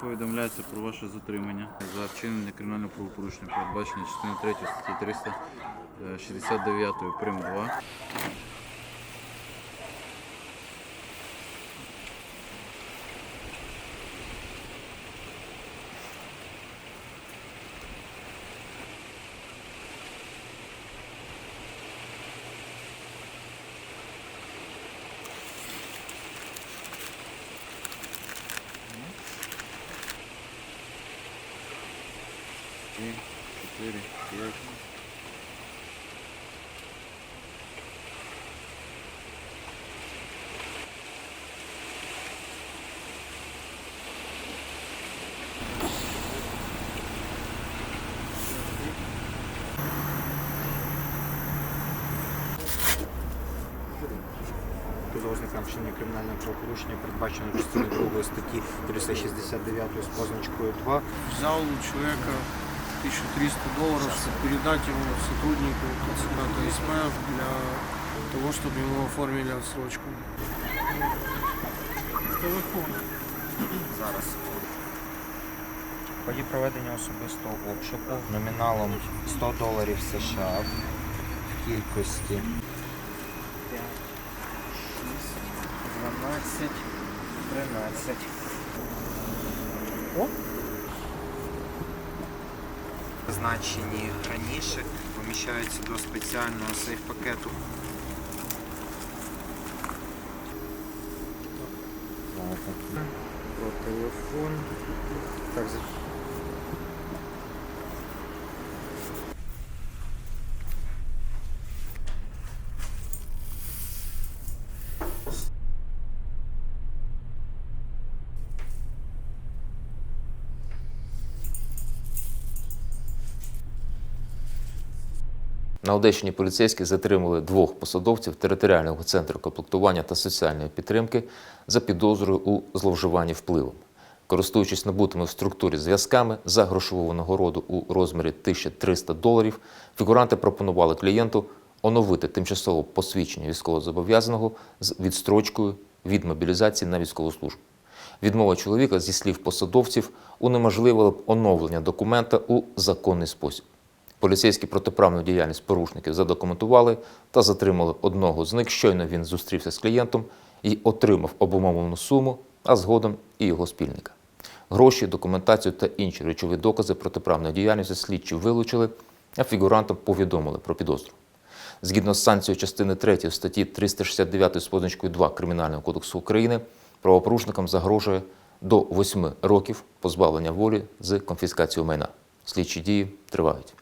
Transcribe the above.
повідомляється про ваше затримання за вчинення кримінального правопорушення, передбачення частини 3 статті 369 прим. 2. Три, чотири, п'ять. Підозрюваних вчинення кримінального правопорушення передбачено частиною 2 статті 369 з позначкою 2 взял у человека 1300 долларов, передать ему сотруднику ТЦК ТСП для того, чтобы ему оформили отсрочку. Зараз. В ході проведення особистого обшуку номіналом 100 доларів США в кількості 5, 6, 12, 13. Значені раніше поміщаються до спеціального сейф-пакету. Про телефон. Так, На Одещині поліцейські затримали двох посадовців територіального центру комплектування та соціальної підтримки за підозрою у зловживанні впливом. Користуючись набутими в структурі зв'язками за грошову нагороду у розмірі 1300 доларів, фігуранти пропонували клієнту оновити тимчасово посвідчення військовозобов'язаного з відстрочкою від мобілізації на військову службу. Відмова чоловіка зі слів посадовців унеможливила б оновлення документа у законний спосіб. Поліцейські протиправну діяльність порушників задокументували та затримали одного з них. Щойно він зустрівся з клієнтом і отримав обумовлену суму, а згодом і його спільника. Гроші, документацію та інші речові докази протиправної діяльності слідчі вилучили, а фігурантам повідомили про підозру. Згідно з санкцією частини 3 статті 369 з позначкою 2 Кримінального кодексу України, правопорушникам загрожує до 8 років позбавлення волі з конфіскацією майна. Слідчі дії тривають.